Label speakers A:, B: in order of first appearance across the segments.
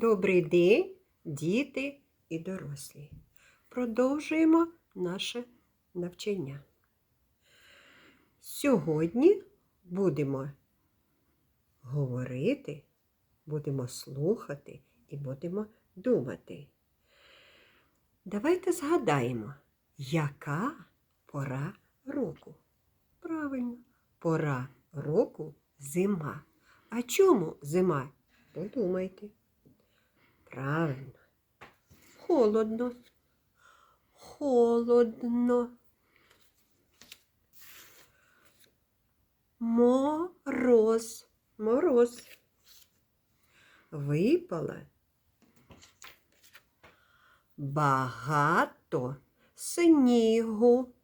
A: Добрий день, діти і дорослі. Продовжуємо наше навчання. Сьогодні будемо говорити, будемо слухати і будемо думати. Давайте згадаємо, яка пора року. Правильно, пора року зима. А чому зима? Подумайте. Правильно. Холодно. Холодно. Мороз. Мороз. Випала. Багато снігу.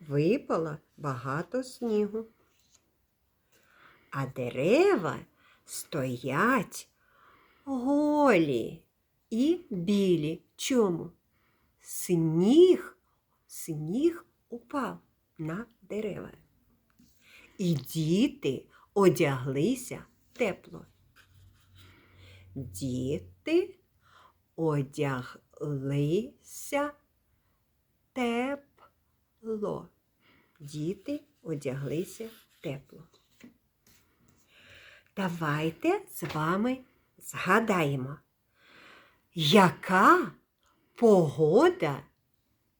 A: Випало багато снігу. А дерева стоять голі і білі. Чому? Сніг, сніг упав на дерева. І діти одяглися тепло. Діти одяглися тепло. Діти одяглися тепло. Давайте з вами згадаємо, яка погода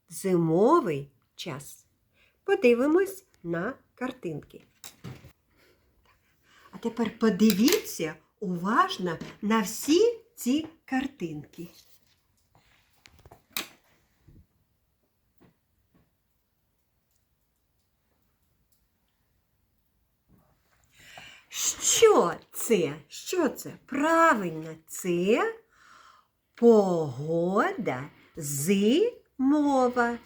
A: зимовий час. Подивимось на картинки. А тепер подивіться уважно на всі ці картинки. Що це? Що це? Правильно, це погода зимова.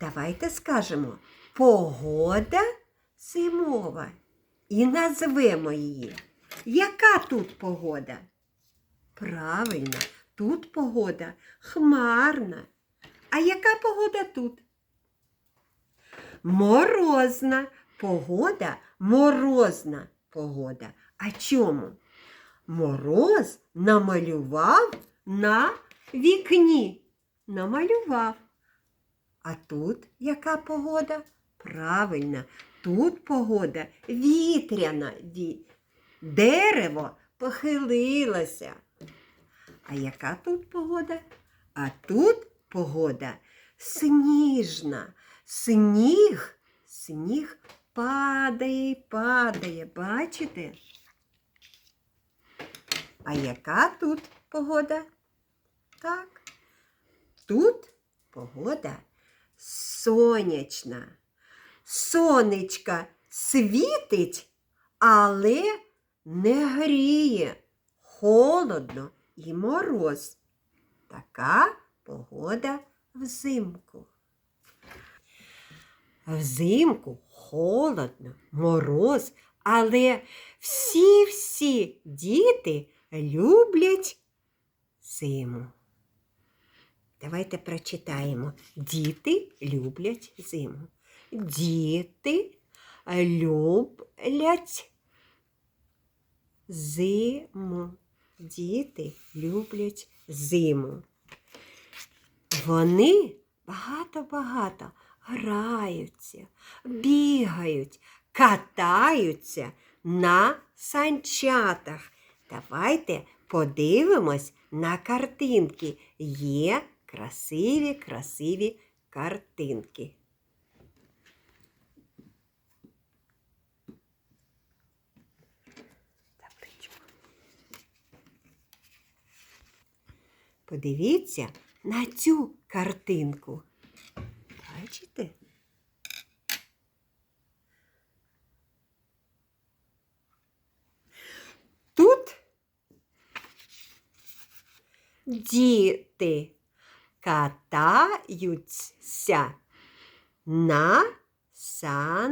A: Давайте скажемо погода зимова. І назвемо її. Яка тут погода? Правильно, тут погода хмарна. А яка погода тут? Морозна. Погода морозна погода. А чому? Мороз намалював на вікні. Намалював. А тут яка погода? Правильно, тут погода вітряна. Ві- Дерево похилилося. А яка тут погода? А тут погода сніжна. Сніг, сніг падає, падає. Бачите? А яка тут погода? Так. Тут погода сонячна. Сонечка світить, але не гріє. Холодно і мороз. Така погода взимку. Взимку холодно, мороз, але всі-всі діти люблять зиму. Давайте прочитаємо. Діти люблять зиму. Діти люблять зиму. Діти люблять зиму. Вони багато-багато граються, бігають, катаються на санчатах. Давайте подивимось на картинки. Є красиві, красиві картинки. Подивіться на цю картинку. Бачите? Тут діти катаються на санчатах.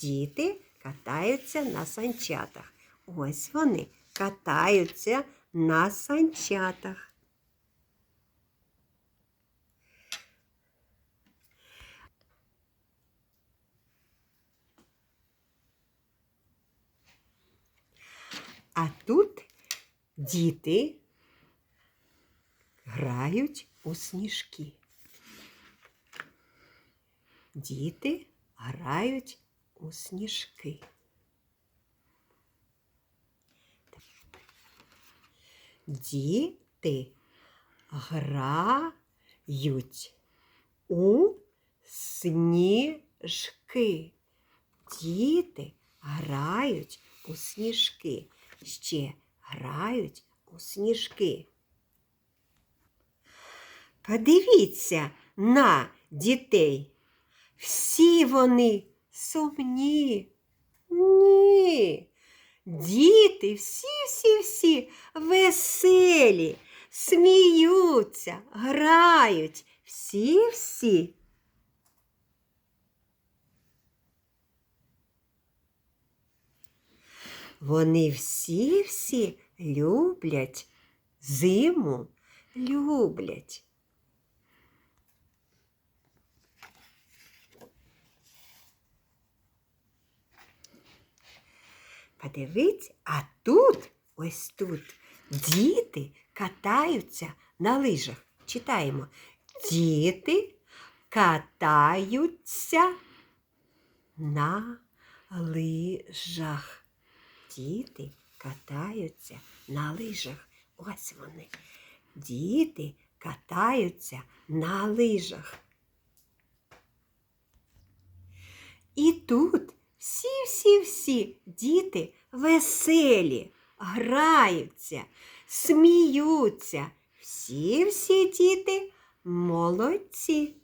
A: Діти катаються на санчатах. Ось вони катаються на санчатах. А тут діти грають у сніжки. Діти грають у сніжки. Діти грають у сніжки. Діти грають у сніжки. Ще грають у сніжки. Подивіться на дітей. Всі вони сумні. Ні. Діти всі-всі-всі веселі, сміються, грають. Всі-всі. Вони всі-всі люблять зиму, люблять. Подивіться, а тут, ось тут, діти катаються на лижах. Читаємо. Діти катаються на лижах. Діти катаються на лижах. Ось вони. Діти катаються на лижах. І тут всі-всі-всі діти веселі, граються, сміються. Всі-всі діти молодці.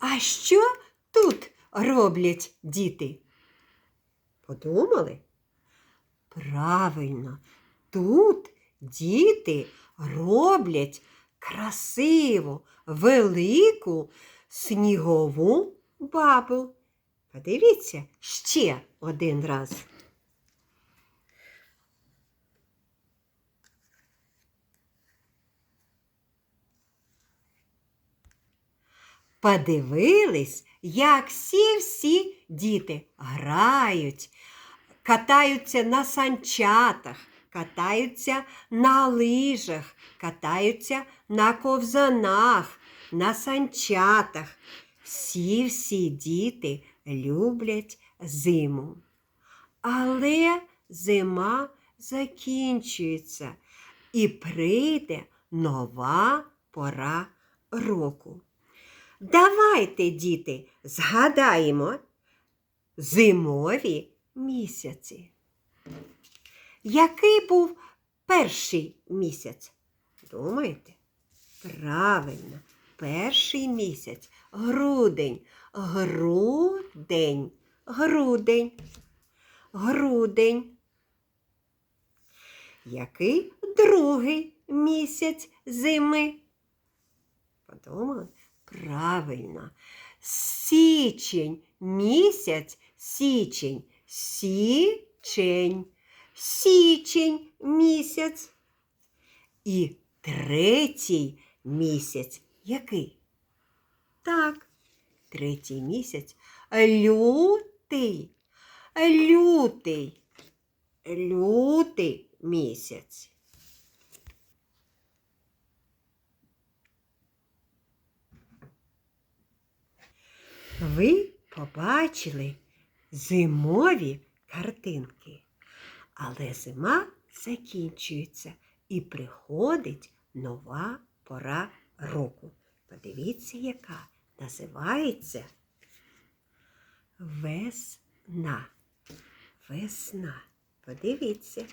A: А що тут роблять діти? Подумали? Правильно, тут діти роблять красиву, велику снігову бабу. Подивіться ще один раз. Подивились, як всі-всі діти грають, катаються на санчатах, катаються на лижах, катаються на ковзанах, на санчатах. Всі-всі діти люблять зиму. Але зима закінчується і прийде нова пора року. Давайте, діти, згадаємо зимові місяці. Який був перший місяць? Думаєте? Правильно, перший місяць грудень, грудень, грудень, грудень. Який другий місяць зими? Подумали? Правильно. Січень, місяць, січень, січень, січень місяць. І третій місяць який? Так, третій місяць лютий, лютий, лютий місяць. Ви побачили зимові картинки, але зима закінчується і приходить нова пора року. Подивіться, яка називається весна. Весна. Подивіться.